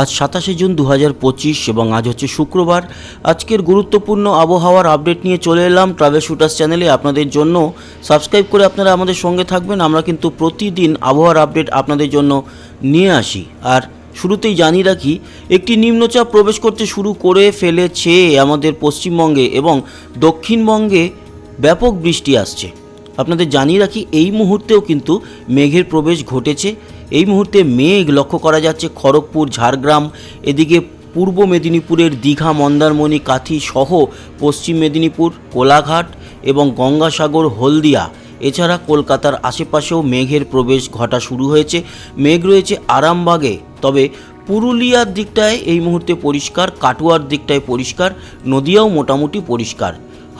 আজ সাতাশে জুন দু হাজার পঁচিশ এবং আজ হচ্ছে শুক্রবার। আজকের গুরুত্বপূর্ণ আবহাওয়ার আপডেট নিয়ে চলে এলাম ট্রাভেল শুটার্স চ্যানেলে আপনাদের জন্য। সাবস্ক্রাইব করে আপনারা আমাদের সঙ্গে থাকবেন, আমরা কিন্তু প্রতিদিন আবহাওয়ার আপডেট আপনাদের জন্য নিয়ে আসি। আর শুরুতেই জানিয়ে রাখি, একটি নিম্নচাপ প্রবেশ করতে শুরু করে ফেলেছে আমাদের পশ্চিমবঙ্গে এবং দক্ষিণবঙ্গে ব্যাপক বৃষ্টি আসছে। আপনাদের জানিয়ে রাখি, এই মুহূর্তেও কিন্তু মেঘের প্রবেশ ঘটেছে। এই মুহূর্তে মেঘ লক্ষ্য করা যাচ্ছে খড়গপুর, ঝাড়গ্রাম, এদিকে পূর্ব মেদিনীপুরের দীঘা, মন্দারমণি, কাথি সহ পশ্চিম মেদিনীপুর, কোলাঘাট এবং গঙ্গাসাগর, হলদিয়া। এছাড়া কলকাতার আশেপাশেও মেঘের প্রবেশ ঘটা শুরু হয়েছে। মেঘ রয়েছে আরামবাগে, তবে পুরুলিয়ার দিকটায় এই মুহূর্তে পরিষ্কার, কাটুয়ার দিকটায় পরিষ্কার, নদিয়াও মোটামুটি পরিষ্কার।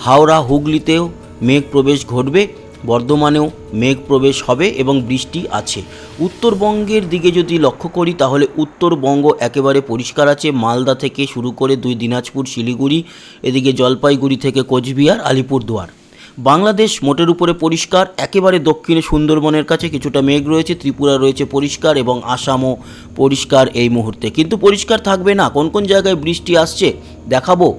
হাওড়া, হুগলিতেও মেঘ প্রবেশ ঘটবে। বর্ধমানেও মেঘ প্রবেশ হবে এবং বৃষ্টি আছে। উত্তরবঙ্গের দিকে যদি লক্ষ্য করি, তাহলে উত্তরবঙ্গ একেবারে পরিষ্কার আছে। মালদা থেকে শুরু করে দুই দিনাজপুর, শিলিগুড়ি, এদিকে জলপাইগুড়ি থেকে কোচবিহার, আলিপুরদুয়ার। বাংলাদেশ মোটের উপরে পরিষ্কার, একেবারে দক্ষিণে সুন্দরবনের কাছে কিছুটা মেঘ রয়েছে, ত্রিপুরা রয়েছে পরিষ্কার এবং আসামও পরিষ্কার এই মুহূর্তে। কিন্তু পরিষ্কার থাকবে না। কোন কোন জায়গায় বৃষ্টি আসছে দেখাবো।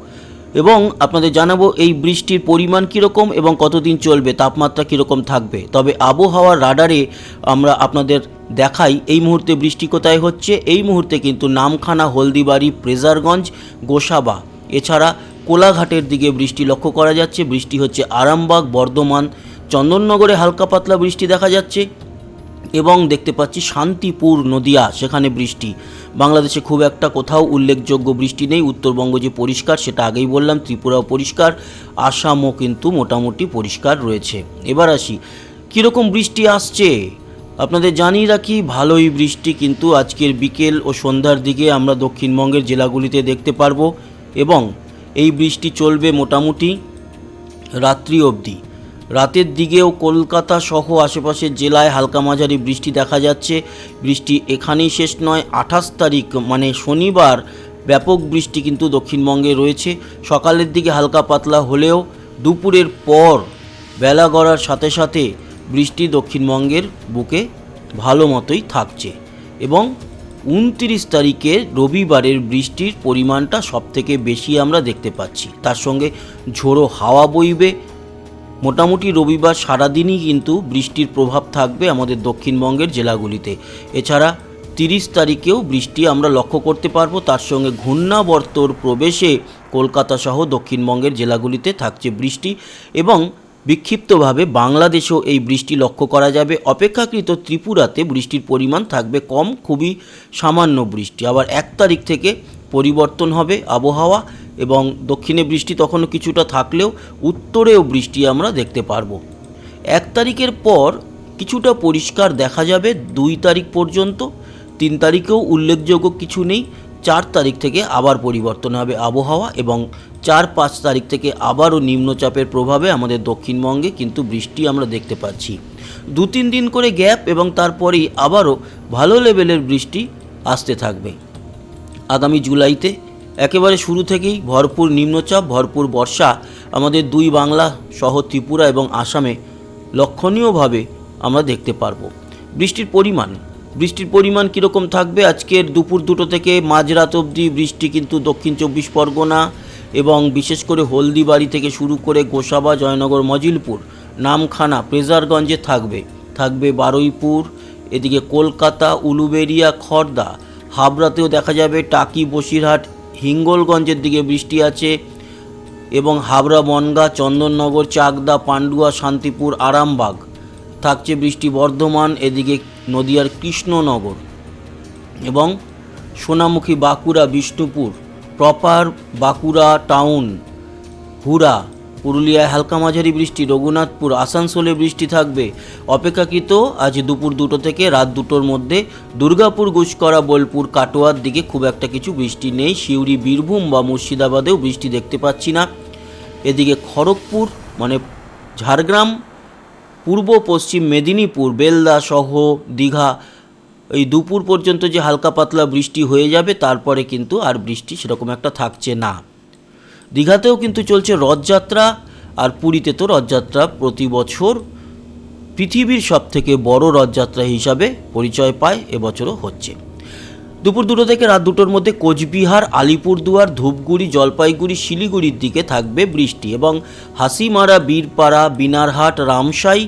এবং আপনাদের জানাব এই বৃষ্টির পরিমাণ কীরকম এবং কতদিন চলবে, তাপমাত্রা কীরকম থাকবে। তবে আবহাওয়ার রাডারে আমরা আপনাদের দেখাই এই মুহূর্তে বৃষ্টি কোথায় হচ্ছে। এই মুহূর্তে কিন্তু নামখানা, হলদিবাড়ি, প্রেজারগঞ্জ, গোসাবা, এছাড়া কোলাঘাটের দিকে বৃষ্টি লক্ষ্য করা যাচ্ছে। বৃষ্টি হচ্ছে আরামবাগ, বর্ধমান, চন্দননগরে হালকা পাতলা বৃষ্টি দেখা যাচ্ছে। এবং দেখতে পাচ্ছি শান্তিপুর নদিয়া, সেখানে বৃষ্টি। বাংলাদেশে খুব একটা কোথাও উল্লেখযোগ্য বৃষ্টি নেই, উত্তরবঙ্গ যে পরিষ্কার সেটা আগেই বললাম, ত্রিপুরাও পরিষ্কার, আসামও কিন্তু মোটামুটি পরিষ্কার রয়েছে। এবার আসি, কীরকম বৃষ্টি আসছে? আপনাদের জানিয়ে রাখি, ভালোই বৃষ্টি কিন্তু আজকের বিকেল ও সন্ধ্যার দিকে আমরা দক্ষিণবঙ্গের জেলাগুলিতে দেখতে পারব এবং এই বৃষ্টি চলবে মোটামুটি রাত্রি অবধি। রাতের দিকেও কলকাতা সহ আশেপাশের জেলায় হালকা মাঝারি বৃষ্টি দেখা যাচ্ছে। বৃষ্টি এখানেই শেষ নয়, আঠাশ তারিখ মানে শনিবার, ব্যাপক বৃষ্টি কিন্তু দক্ষিণবঙ্গে রয়েছে। সকালের দিকে হালকা পাতলা হলেও দুপুরের পর বেলা গড়ার সাথে সাথে বৃষ্টি দক্ষিণবঙ্গের বুকে ভালো মতোই থাকছে এবং উনত্রিশ তারিখে রবিবারের বৃষ্টির পরিমাণটা সবথেকে বেশি আমরা দেখতে পাচ্ছি। তার সঙ্গে ঝোড়ো হাওয়া বইবে মোটামুটি রবিবার সারাদিনই কিন্তু বৃষ্টির প্রভাব থাকবে আমাদের দক্ষিণবঙ্গের জেলাগুলিতে। এছাড়া তিরিশ তারিখেও বৃষ্টি আমরা লক্ষ্য করতে পারব, তার সঙ্গে ঘূর্ণাবর্তর প্রবেশে কলকাতা সহ দক্ষিণবঙ্গের জেলাগুলিতে থাকছে বৃষ্টি এবং বিক্ষিপ্তভাবে বাংলাদেশেও এই বৃষ্টি লক্ষ্য করা যাবে। অপেক্ষাকৃত ত্রিপুরাতে বৃষ্টির পরিমাণ থাকবে কম, খুবই সামান্য বৃষ্টি। আবার এক তারিখ থেকে পরিবর্তন হবে আবহাওয়া। এবং দক্ষিণে বৃষ্টি তখনও কিছুটা থাকলেও উত্তরেও বৃষ্টি আমরা দেখতে পারব। এক তারিখের পর কিছুটা পরিষ্কার দেখা যাবে দুই তারিখ পর্যন্ত। তিন তারিখেও উল্লেখযোগ্য কিছু নেই। চার তারিখ থেকে আবার পরিবর্তন হবে আবহাওয়া এবং চার পাঁচ তারিখ থেকে আবারও নিম্নচাপের প্রভাবে আমাদের দক্ষিণবঙ্গে কিন্তু বৃষ্টি আমরা দেখতে পাচ্ছি। দু তিন দিন করে গ্যাপ এবং তারপরেই আবারও ভালো লেভেলের বৃষ্টি আসতে থাকবে। আগামী জুলাইতে একেবারে শুরু থেকেই ভরপুর নিম্নচাপ, ভরপুর বর্ষা আমাদের দুই বাংলা সহ ত্রিপুরা এবং আসামে লক্ষণীয়ভাবে আমরা দেখতে পারব। বৃষ্টির পরিমাণ বৃষ্টির পরিমাণ কীরকম থাকবে? আজকের দুপুর দুটো থেকে মাঝরাত অবধি বৃষ্টি কিন্তু দক্ষিণ চব্বিশ পরগনা এবং বিশেষ করে হলদিবাড়ি থেকে শুরু করে গোসাবা, জয়নগর, মজিলপুর, নামখানা, প্রেজারগঞ্জে থাকবে। থাকবে বারুইপুর, এদিকে কলকাতা, উলুবেরিয়া, খর্দা, হাবড়াতেও দেখা যাবে টাকি, বসিরহাট হিঙ্গলগঞ্জের দিকে বৃষ্টি আছে এবং হাবড়া, বনগা, চন্দননগর, চাকদা, পান্ডুয়া, শান্তিপুর, আরামবাগ থাকছে বৃষ্টি বর্ধমান, এদিকে নদিয়ার কৃষ্ণনগর এবং সোনামুখী, বাঁকুড়া, বিষ্ণুপুর, প্রপার বাঁকুড়া টাউন হুরা পুরুলিয়ায় হালকা মাঝারি বৃষ্টি, রঘুনাথপুর, আসানসোলে বৃষ্টি থাকবে। অপেক্ষাকৃত আজ দুপুর দুটো থেকে রাত দুটোর মধ্যে দুর্গাপুর, গুসকরা, বোলপুর, কাটোয়ার দিকে খুব একটা কিছু বৃষ্টি নেই। সিউড়ি, বীরভূম বা মুর্শিদাবাদেও বৃষ্টি দেখতে পাচ্ছি না। এদিকে খড়গপুর মানে ঝাড়গ্রাম, পূর্ব, পশ্চিম মেদিনীপুর, বেলদা সহ দীঘা, এই দুপুর পর্যন্ত যে হালকা পাতলা বৃষ্টি হয়ে যাবে, তারপরে কিন্তু আর বৃষ্টি সেরকম একটা থাকছে না। দীঘাতেও কিন্তু চলছে রথযাত্রা আর পুরীতে তো রথযাত্রা প্রতি বছর পৃথিবীর সবথেকে বড় রথযাত্রা হিসাবে পরিচয় পায়, এবছরও হচ্ছে। দুপুর দুটো থেকে রাত দুটোর মধ্যে কোচবিহার, আলিপুরদুয়ার, ধূপগুড়ি, জলপাইগুড়ি, শিলিগুড়ির দিকে থাকবে বৃষ্টি এবং হাসিমারা, বীরপাড়া, বিনারহাট, রামসাই,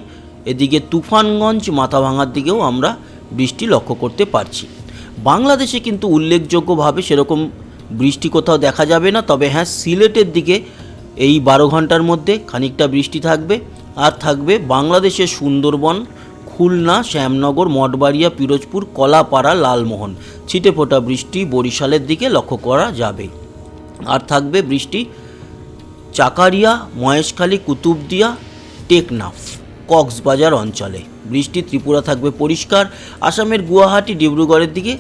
এদিকে তুফানগঞ্জ, মাথাভাঙার দিকেও আমরা বৃষ্টি লক্ষ্য করতে পারছি। বাংলাদেশে কিন্তু উল্লেখযোগ্যভাবে সেরকম বৃষ্টি কোথাও দেখা যাবে না, তবে হ্যাঁ সিলেটের দিকে এই বারো ঘণ্টার মধ্যে খানিকটা বৃষ্টি থাকবে। আর থাকবে বাংলাদেশের সুন্দরবন, খুলনা, শ্যামনগর, মঠবাড়িয়া, পিরোজপুর, কলাপাড়া, লালমোহন। ছিটে ফোটা বৃষ্টি বরিশালের দিকে লক্ষ্য করা যাবে। আর থাকবে বৃষ্টি চাকারিয়া, মহেশখালী, কুতুবদিয়া, টেকনাফ, কক্সবাজার অঞ্চলে। বৃষ্টি ত্রিপুরা থাকবে পরিষ্কার। আসামের গুয়াহাটি, ডিব্রুগড়ের দিকে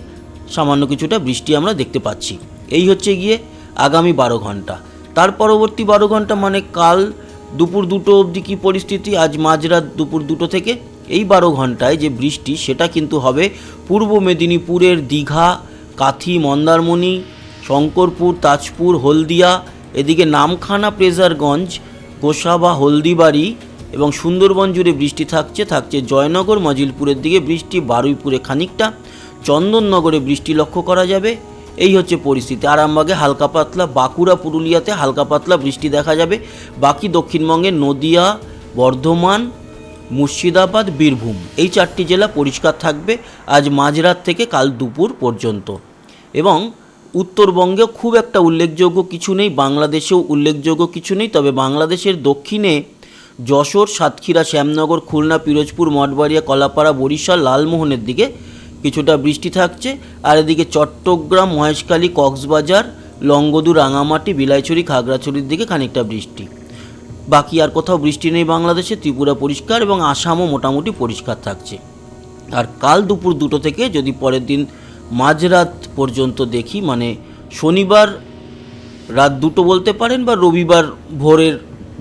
সামান্য কিছুটা বৃষ্টি আমরা দেখতে পাচ্ছি। এই হচ্ছে গিয়ে আগামী বারো ঘণ্টা। তার পরবর্তী বারো ঘণ্টা মানে কাল দুপুর দুটো অবধি কী পরিস্থিতি? আজ মাঝরাত দুপুর দুটো থেকে এই বারো ঘন্টায় যে বৃষ্টি, সেটা কিন্তু হবে পূর্ব মেদিনীপুরের দীঘা, কাথি, মন্দারমণি, শঙ্করপুর, তাজপুর, হলদিয়া, এদিকে নামখানা প্রেজারগঞ্জ গোসাবা, হলদিবাড়ি এবং সুন্দরবন জুড়ে বৃষ্টি থাকছে থাকছে জয়নগর, মজিলপুরের দিকে বৃষ্টি, বারুইপুরে খানিকটা, চন্দননগরে বৃষ্টি লক্ষ্য করা যাবে। এই হচ্ছে পরিস্থিতি। আরামবাগে হালকা পাতলা বাঁকুড়া, পুরুলিয়াতে হালকা পাতলা বৃষ্টি দেখা যাবে। বাকি দক্ষিণবঙ্গে নদিয়া, বর্ধমান, মুর্শিদাবাদ, বীরভূম। এই চারটি জেলা পরিষ্কার থাকবে আজ মাঝরাত থেকে কাল দুপুর পর্যন্ত। এবং উত্তরবঙ্গেও খুব একটা উল্লেখযোগ্য কিছু নেই, বাংলাদেশেও উল্লেখযোগ্য কিছু নেই। তবে বাংলাদেশের দক্ষিণে যশোর, সাতক্ষীরা, শ্যামনগর, খুলনা, পিরোজপুর, মঠবাড়িয়া, কলাপাড়া, বরিশাল, লালমোহনের দিকে কিছুটা বৃষ্টি থাকছে। আর এদিকে চট্টগ্রাম, মহেশখালী, কক্সবাজার লংগদু রাঙামাটি, বিলাইছড়ি, খাগড়াছড়ির দিকে খানিকটা বৃষ্টি। বাকি আর কোথাও বৃষ্টি নেই বাংলাদেশে, ত্রিপুরা পরিষ্কার এবং আসামও মোটামুটি পরিষ্কার থাকছে। আর কাল দুপুর দুটো থেকে যদি পরের দিন মাঝরাত পর্যন্ত দেখি মানে শনিবার রাত দুটো বলতে পারেন বা রবিবার ভোরের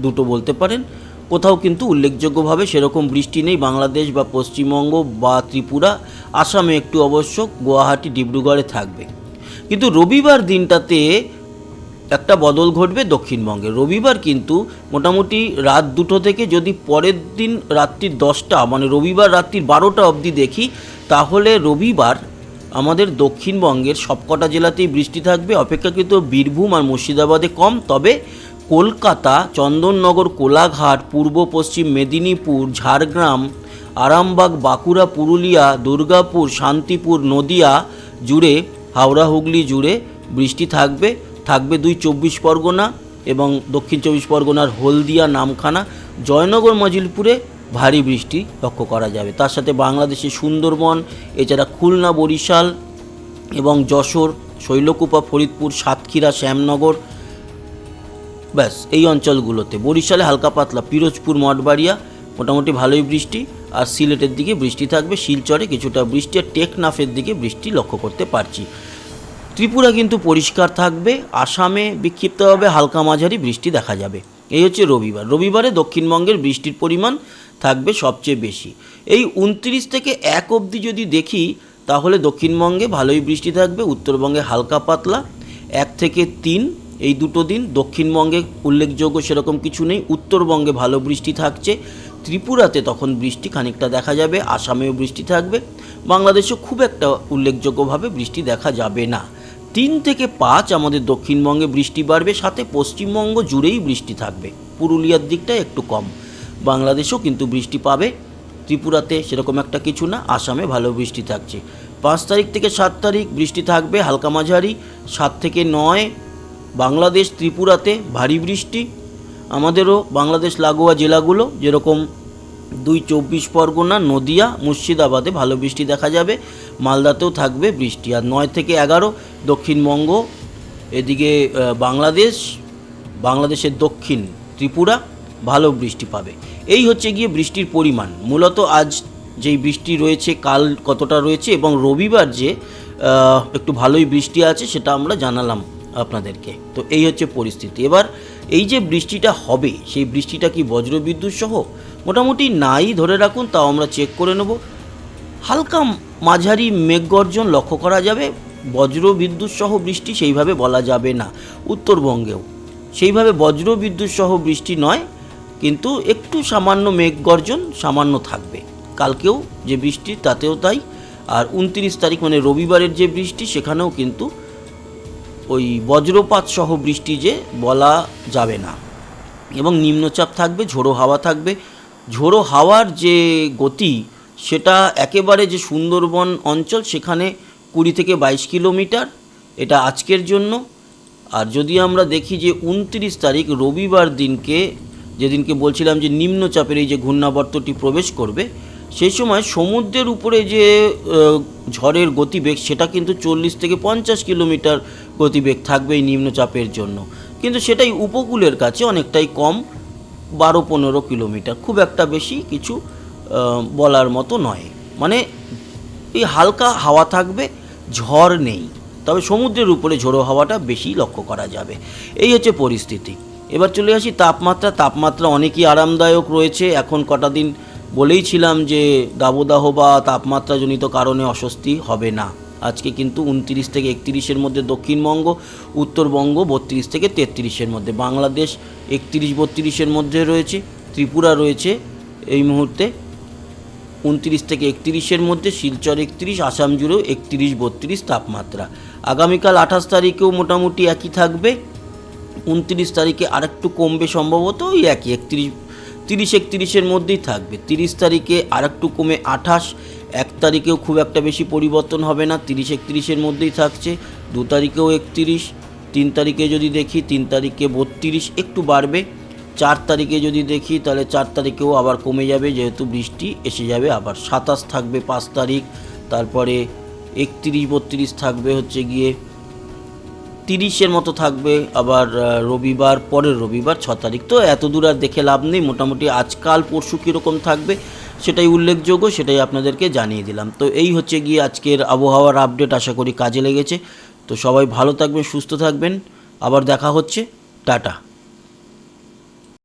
দুটো বলতে পারেন কোথাও কিন্তু উল্লেখযোগ্যভাবে সেরকম বৃষ্টি নেই বাংলাদেশ বা পশ্চিমবঙ্গ বা ত্রিপুরা। আসামে একটু অবশ্য গুয়াহাটি, ডিব্রুগড়ে থাকবে। কিন্তু রবিবার দিনটাতে একটা বদল ঘটবে দক্ষিণবঙ্গে। রবিবার কিন্তু মোটামুটি রাত দুটো থেকে যদি পরের দিন রাত্রির দশটা মানে রবিবার রাত্রির বারোটা অবধি দেখি, তাহলে রবিবার আমাদের দক্ষিণবঙ্গের সবকটা জেলাতেই বৃষ্টি থাকবে। অপেক্ষাকৃত বীরভূম আর মুর্শিদাবাদে কম, তবে কলকাতা, চন্দননগর, কোলাঘাট, পূর্ব পশ্চিম মেদিনীপুর, ঝাড়গ্রাম, আরামবাগ, বাঁকুড়া, পুরুলিয়া, দুর্গাপুর, শান্তিপুর, নদিয়া জুড়ে, হাওড়া, হুগলি জুড়ে বৃষ্টি থাকবে। থাকবে দুই চব্বিশ পরগনা এবং দক্ষিণ চব্বিশ পরগনার হলদিয়া, নামখানা, জয়নগর, মজিলপুরে ভারী বৃষ্টি লক্ষ্য করা যাবে। তার সাথে বাংলাদেশের সুন্দরবন, এছাড়া খুলনা, বরিশাল এবং যশোর, শৈলকুপা, ফরিদপুর, সাতক্ষীরা, শ্যামনগর ব্যাস, এই অঞ্চলগুলোতে। বরিশালে হালকা পাতলা, পিরোজপুর, মঠবাড়িয়া, মোটামুটি ভালোই বৃষ্টি। আর সিলেটের দিকে বৃষ্টি থাকবে, শিলচরে কিছুটা বৃষ্টি আর টেকনাফের দিকে বৃষ্টি লক্ষ্য করতে পারছি। ত্রিপুরা কিন্তু পরিষ্কার থাকবে, আসামে বিক্ষিপ্তভাবে হালকা মাঝারি বৃষ্টি দেখা যাবে। এই হচ্ছে রবিবার। রবিবারে দক্ষিণবঙ্গের বৃষ্টির পরিমাণ থাকবে সবচেয়ে বেশি। এই উনত্রিশ থেকে এক অবধি যদি দেখি, তাহলে দক্ষিণবঙ্গে ভালোই বৃষ্টি থাকবে, উত্তরবঙ্গে হালকা পাতলা, এক থেকে তিন এই দুটো দিন দক্ষিণবঙ্গে উল্লেখযোগ্য সেরকম কিছু নেই। উত্তরবঙ্গে ভালো বৃষ্টি থাকছে। ত্রিপুরাতে তখন বৃষ্টি খানিকটা দেখা যাবে, আসামেও বৃষ্টি থাকবে। বাংলাদেশেও খুব একটা উল্লেখযোগ্যভাবে বৃষ্টি দেখা যাবে না। তিন থেকে পাঁচ আমাদের দক্ষিণবঙ্গে বৃষ্টি বাড়বে, সাথে পশ্চিমবঙ্গ জুড়েই বৃষ্টি থাকবে। পুরুলিয়ার দিকটা একটু কম। বাংলাদেশেও কিন্তু বৃষ্টি পাবে। ত্রিপুরাতে সেরকম একটা কিছু না, আসামে ভালো বৃষ্টি থাকছে। পাঁচ তারিখ থেকে সাত তারিখ বৃষ্টি থাকবে হালকা মাঝারি, সাত থেকে নয় বাংলাদেশ ত্রিপুরাতে ভারী বৃষ্টি, আমাদেরও বাংলাদেশ লাগোয়া জেলাগুলো যেরকম দুই চব্বিশ পরগনা, নদিয়া, মুর্শিদাবাদে ভালো বৃষ্টি দেখা যাবে, মালদাতেও থাকবে বৃষ্টি। আর নয় থেকে এগারো দক্ষিণবঙ্গ, এদিকে বাংলাদেশ, বাংলাদেশের দক্ষিণ ত্রিপুরা ভালো বৃষ্টি পাবে। এই হচ্ছে গিয়ে বৃষ্টির পরিমাণ। মূলত আজ যেই বৃষ্টি রয়েছে, কাল কতটা রয়েছে এবং রবিবার যে একটু ভালোই বৃষ্টি আছে সেটা আমরা জানালাম। আপনাদেরকে। তো এই হচ্ছে পরিস্থিতি। এবার এই যে বৃষ্টিটা হবে, সেই বৃষ্টিটা কি বজ্রবিদ্যুৎ সহ? মোটামুটি নাই ধরে রাখুন, তাও আমরা চেক করে নেব। হালকা মাঝারি মেঘগর্জন লক্ষ্য করা যাবে। বজ্রবিদ্যুৎ সহ বৃষ্টি সেইভাবে বলা যাবে না। উত্তরবঙ্গেও। সেইভাবে বজ্রবিদ্যুৎ সহ বৃষ্টি নয়, কিন্তু একটু সামান্য মেঘ গর্জন সামান্য থাকবে। কালকেও যে বৃষ্টি, তাতেও তাই। আর উনত্রিশ তারিখ মানে রবিবারের যে বৃষ্টি, সেখানেও কিন্তু ওই বজ্রপাত সহ বৃষ্টি যে বলা যাবে না। এবং নিম্নচাপ থাকবে, ঝোড়ো হাওয়া থাকবে। ঝোড়ো হাওয়ার যে গতি, সেটা একেবারে যে সুন্দরবন অঞ্চল, সেখানে কুড়ি থেকে বাইশ কিলোমিটার। এটা আজকের জন্য। আর যদি আমরা দেখি যে উনত্রিশ তারিখ, রবিবার দিনকে, যেদিনকে বলছিলাম যে নিম্নচাপের এই যে ঘূর্ণাবর্তটি প্রবেশ করবে সেই সময় সমুদ্রের উপরে যে ঝড়ের গতিবেগ, সেটা কিন্তু চল্লিশ থেকে পঞ্চাশ কিলোমিটার গতিবেগ থাকবে এই নিম্নচাপের জন্য। কিন্তু সেটাই উপকূলের কাছে অনেকটাই কম, বারো পনেরো কিলোমিটার। খুব একটা বেশি কিছু বলার মতো নয়। মানে এই হালকা হাওয়া থাকবে, ঝড় নেই। তবে সমুদ্রের উপরে ঝোড়ো হাওয়াটা বেশি লক্ষ্য করা যাবে। এই হচ্ছে পরিস্থিতি। এবার চলে আসি তাপমাত্রা। তাপমাত্রা অনেকই আরামদায়ক রয়েছে। এখন কটা দিন বলেই ছিলাম যে দাবদাহ বা তাপমাত্রাজনিত কারণে অস্বস্তি হবে না। আজকে কিন্তু উনত্রিশ থেকে একত্রিশের মধ্যে দক্ষিণবঙ্গ, উত্তরবঙ্গ বত্রিশ থেকে তেত্রিশের মধ্যে, বাংলাদেশ একত্রিশ বত্রিশের মধ্যে রয়েছে, ত্রিপুরা রয়েছে এই মুহূর্তে উনত্রিশ থেকে একত্রিশের মধ্যে, শিলচর একত্রিশ, আসাম জুড়েও একত্রিশ বত্রিশ তাপমাত্রা। আগামীকাল আঠাশ তারিখেও মোটামুটি একই থাকবে, উনত্রিশ তারিখে আরেকটু কমবে সম্ভবত ওই একই, একত্রিশ তিরিশ একত্রিশের মধ্যেই থাকবে। তিরিশ তারিখে আরেকটু কমে আঠাশ, এক তারিখেও খুব একটা বেশি পরিবর্তন হবে না, তিরিশ একত্রিশের মধ্যেই থাকছে। দু তারিখেও একত্রিশ, তিন তারিখে যদি দেখি, তিন তারিখে বত্রিশ, একটু বাড়বে। চার তারিখে যদি দেখি, তাহলে চার তারিখেও আবার কমে যাবে, যেহেতু বৃষ্টি এসে যাবে, আবার সাতাশ থাকবে পাঁচ তারিখ, তারপরে একত্রিশ, বত্রিশ থাকবে হচ্ছে গিয়ে তিরিশের মতো থাকবে, আবার রবিবার, পরের রবিবার, ছ তারিখ। তো এত দূর আর দেখে লাভ নেই, মোটামুটি আজকাল, পরশু কীরকম থাকবে, সেটাই উল্লেখযোগ্য, সেটাই আপনাদেরকে জানিয়ে দিলাম। তো এই হচ্ছে গিয়ে আজকের আবহাওয়ার আপডেট, আশা করি কাজে লেগেছে। তো সবাই ভালো থাকবেন, সুস্থ থাকবেন। আবার দেখা হচ্ছে। টাটা।